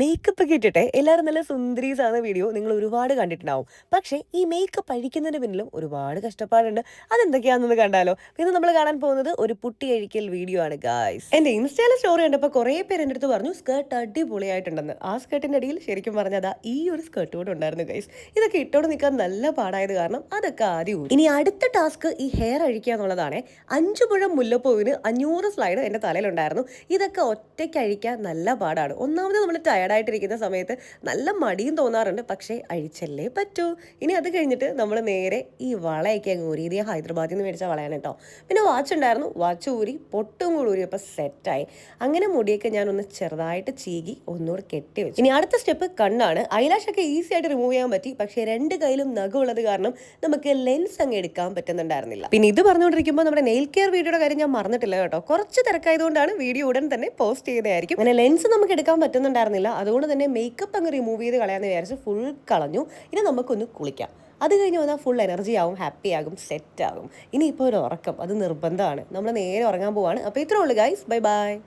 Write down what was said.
Makeup ഒക്കെ ഇട്ടിട്ട് എല്ലാവരും നല്ല സുന്ദരീസ് ആകുന്ന വീഡിയോ നിങ്ങൾ ഒരുപാട് കണ്ടിട്ടുണ്ടാവും. പക്ഷേ ഈ മേക്കപ്പ് അഴിക്കുന്നതിന് പിന്നിലും ഒരുപാട് കഷ്ടപ്പാടുണ്ട്. അതെന്തൊക്കെയാണെന്ന് കണ്ടാലോ? ഇന്ന് നമ്മൾ കാണാൻ പോകുന്നത് ഒരു പുട്ടി അഴിക്കൽ വീഡിയോ ആണ് ഗായ്സ് എന്റെ ഇൻസ്റ്റയിലെ സ്റ്റോറി കണ്ടപ്പോൾ കുറേ പേര് എന്റെ അടുത്ത് പറഞ്ഞു സ്കേർട്ട് അടിപൊളിയായിട്ടുണ്ടെന്ന്. ആ സ്കേർട്ടിന്റെ അടിയിൽ ശരിക്കും പറഞ്ഞാൽ അതാ ഈ ഒരു സ്കേർട്ട് കൂടെ ഉണ്ടായിരുന്നു ഗൈസ് ഇതൊക്കെ ഇട്ടോട് നിൽക്കാൻ നല്ല പാടായത് കാരണം അതൊക്കെ ആദ്യം ഊരി. ഇനി അടുത്ത ടാസ്ക് ഈ ഹെയർ അഴിക്കുക എന്നുള്ളതാണ്. അഞ്ചു പുഴം മുല്ലപ്പൂവിന് അഞ്ഞൂറ് സ്ലൈഡ് എന്റെ തലയിലുണ്ടായിരുന്നു. ഇതൊക്കെ ഒറ്റയ്ക്ക് അഴിക്കാൻ നല്ല പാടാണ്. ഒന്നാമത് നമ്മൾ ടയർഡായിട്ടിരിക്കുന്ന സമയത്ത് നല്ല മടിയും തോന്നാറുണ്ട്. പക്ഷേ അഴിച്ചല്ലേ പറ്റൂ. ഇനി അത് കഴിഞ്ഞിട്ട് നമ്മൾ നേരെ ഈ വളയൊക്കെ അങ്ങ് ഊരി. ഇത് ഹൈദരാബാദിൽ നിന്ന് മേടിച്ച വളയാണ് കേട്ടോ. പിന്നെ വാച്ച് ഉണ്ടായിരുന്നു. വാച്ച് ഊരി പൊട്ടും കൂടി ഊരിയപ്പോൾ സെറ്റായി അങ്ങനെ മുടിയൊക്കെ ഞാൻ ഒന്ന് ചെറുതായിട്ട് ചീകി ഒന്നുകൂടെ കെട്ടി വെച്ചു. ഇനി അടുത്ത സ്റ്റെപ്പ് കണ്ണാണ്. ഐലാഷൊക്കെ ഈസി ആയിട്ട് റിമൂവ് ചെയ്യാൻ പറ്റി. പക്ഷേ രണ്ട് കയ്യിലും നഖമുള്ളത് കാരണം നമുക്ക് ലെൻസ് അങ്ങ് എടുക്കാൻ പറ്റുന്നുണ്ടായിരുന്നില്ല. പിന്നെ ഇത് പറഞ്ഞുകൊണ്ടിരിക്കുമ്പോൾ നമ്മുടെ നെയിൽ കെയർ വീഡിയോയുടെ കാര്യം ഞാൻ മറന്നിട്ടില്ല കേട്ടോ. കുറച്ച് തിരക്കായതുകൊണ്ടാണ് വീഡിയോ ഉടൻ തന്നെ പോസ്റ്റ് ചെയ്തതായിരിക്കും. അങ്ങനെ ലെൻസ് നമുക്ക് എടുക്കാൻ പറ്റുന്നുണ്ടായിരുന്നില്ല. അതുകൊണ്ട് തന്നെ മേക്കപ്പ് അങ്ങ് റിമൂവ് ചെയ്ത് കളയാന്ന് വിചാരിച്ച് ഫുൾ കളഞ്ഞു. ഇനി നമുക്കൊന്ന് കുളിക്കാം. അത് കഴിഞ്ഞ് വന്നാൽ ഫുൾ എനർജി ആവും ഹാപ്പി ആകും സെറ്റ് ആകും. ഇനിയിപ്പോൾ ഒരു ഉറക്കം. അത് നിർബന്ധമാണ്. നമ്മൾ നേരെ ഉറങ്ങാൻ പോവാണ്. അപ്പോൾ ഇത്രേ ഉള്ളൂ ഗൈസ് ബൈ ബൈ